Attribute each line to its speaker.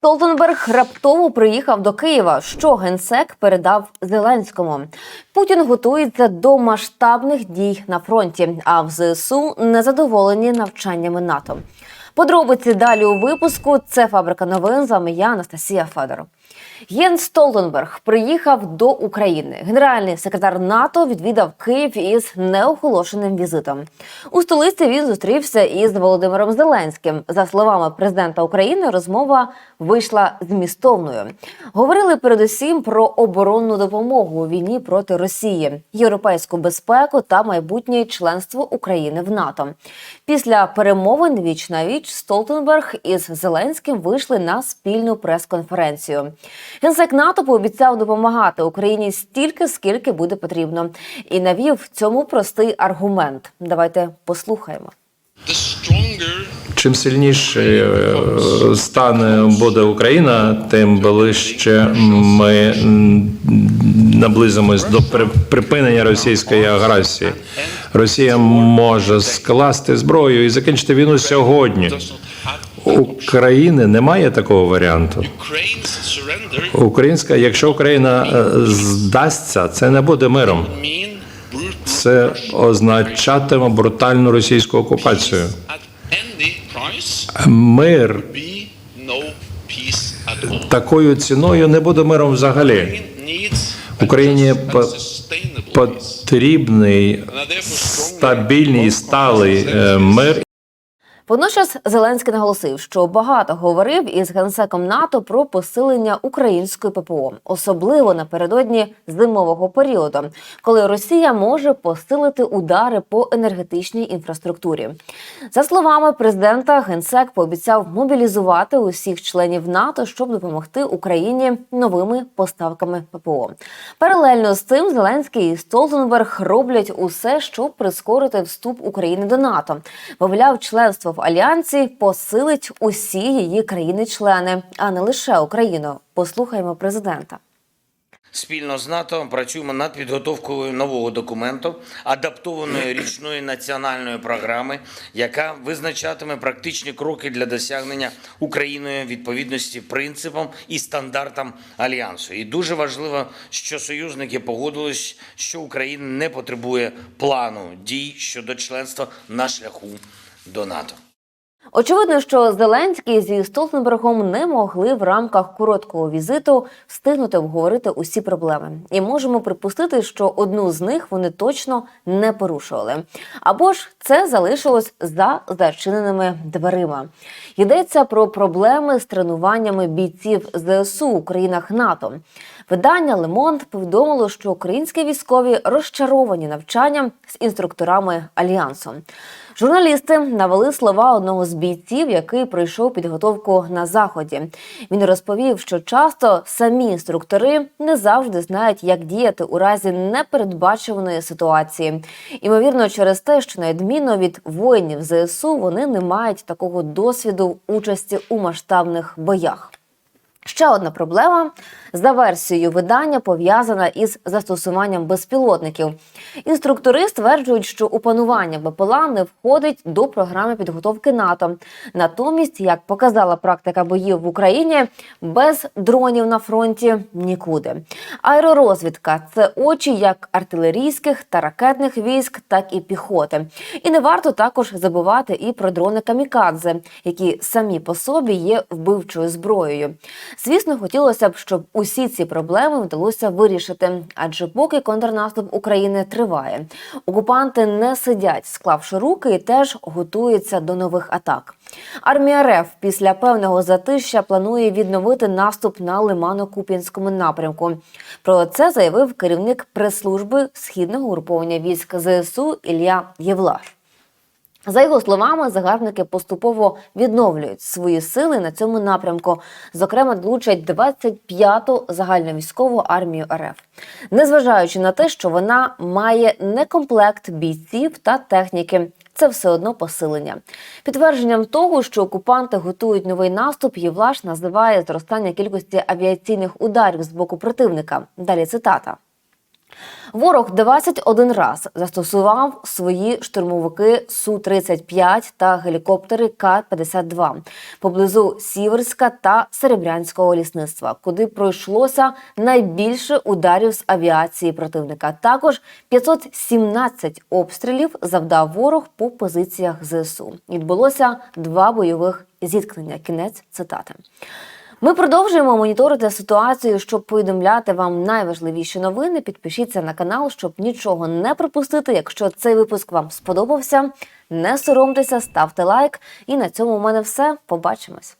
Speaker 1: Столтенберг раптово приїхав до Києва. Що генсек передав Зеленському. Путін готується до масштабних дій на фронті. А в ЗСУ незадоволені навчаннями НАТО. Подробиці далі у випуску. Це фабрика новин. З вами я Анастасія Федоров. Єн Столтенберг приїхав до України. Генеральний секретар НАТО відвідав Київ із неоголошеним візитом. У столиці він зустрівся із Володимиром Зеленським. За словами президента України, розмова вийшла змістовною. Говорили передусім про оборонну допомогу у війні проти Росії, європейську безпеку та майбутнє членство України в НАТО. Після перемовин віч на віч Столтенберг із Зеленським вийшли на спільну прес-конференцію. Генсек НАТО пообіцяв допомагати Україні стільки, скільки буде потрібно, і навів цьому простий аргумент. Давайте послухаємо.
Speaker 2: Чим сильніше е, стане буде Україна, тим ближче ми наблизимось до припинення російської агресії. Росія може скласти зброю і закінчити війну сьогодні. України немає такого варіанту. Українська, якщо Україна е, здасться, це не буде миром. Це означатиме брутальну російську окупацію. Мир такою ціною не буде миром взагалі. Україні. Потрібний стабільний сталий е, мир.
Speaker 1: Водночас Зеленський наголосив, що багато говорив із генсеком НАТО про посилення української ППО, особливо напередодні зимового періоду, коли Росія може посилити удари по енергетичній інфраструктурі. За словами президента, генсек пообіцяв мобілізувати усіх членів НАТО, щоб допомогти Україні новими поставками ППО. Паралельно з цим Зеленський і Столтенберг роблять усе, щоб прискорити вступ України до НАТО. Мовляв, членство в альянсі посилить усі її країни-члени, а не лише Україну. Послухаємо президента.
Speaker 3: Спільно з НАТО працюємо над підготовкою нового документу, адаптованої річної національної програми, яка визначатиме практичні кроки для досягнення Україною відповідності принципам і стандартам альянсу. І дуже важливо, що союзники погодились, що Україна не потребує плану дій щодо членства на шляху до НАТО.
Speaker 1: Очевидно, що Зеленський зі Столтенбергом не могли в рамках короткого візиту встигнути обговорити усі проблеми, і можемо припустити, що одну з них вони точно не порушували. Або ж це залишилось за зачиненими дверима. Йдеться про проблеми з тренуваннями бійців ЗСУ у країнах НАТО. Видання Лемонт повідомило, що українські військові розчаровані навчанням з інструкторами альянсу. Журналісти навели слова одного з бійців, який пройшов підготовку на заході. Він розповів, що часто самі інструктори не завжди знають, як діяти у разі непередбачуваної ситуації. Імовірно, через те, що на відміну від воїнів ЗСУ, вони не мають такого досвіду участі у масштабних боях. Ще одна проблема за версією видання пов'язана із застосуванням безпілотників. Інструктори стверджують, що опанування БПЛА не входить до програми підготовки НАТО. Натомість, як показала практика боїв в Україні, без дронів на фронті нікуди. Аеророзвідка це очі як артилерійських та ракетних військ, так і піхоти. І не варто також забувати і про дрони камікадзе, які самі по собі є вбивчою зброєю. Звісно, хотілося б, щоб усі ці проблеми вдалося вирішити, адже поки контрнаступ України триває, окупанти не сидять, склавши руки, і теж готуються до нових атак. Армія РФ після певного затища планує відновити наступ на Лимано-Куп'янському напрямку. Про це заявив керівник прес-служби східного угруповання військ ЗСУ Ілля Євлаш. За його словами, загарбники поступово відновлюють свої сили на цьому напрямку. Зокрема, долучать 25-ту загальновійськову армію РФ, незважаючи на те, що вона має некомплект бійців та техніки. Це все одно посилення. Підтвердженням того, що окупанти готують новий наступ, Євлаш називає зростання кількості авіаційних ударів з боку противника. Далі цитата. Ворог 21 раз застосував свої штурмовики Су-35 та гелікоптери К-52 поблизу Сіверська та Серебрянського лісництва, куди пройшлося найбільше ударів з авіації противника. Також 517 обстрілів завдав ворог по позиціях ЗСУ. Відбулося два бойових зіткнення. Кінець цитати. Ми продовжуємо моніторити ситуацію, щоб повідомляти вам найважливіші новини. Підпишіться на канал, щоб нічого не пропустити. Якщо цей випуск вам сподобався, не соромтеся, ставте лайк. І на цьому у мене все. Побачимось.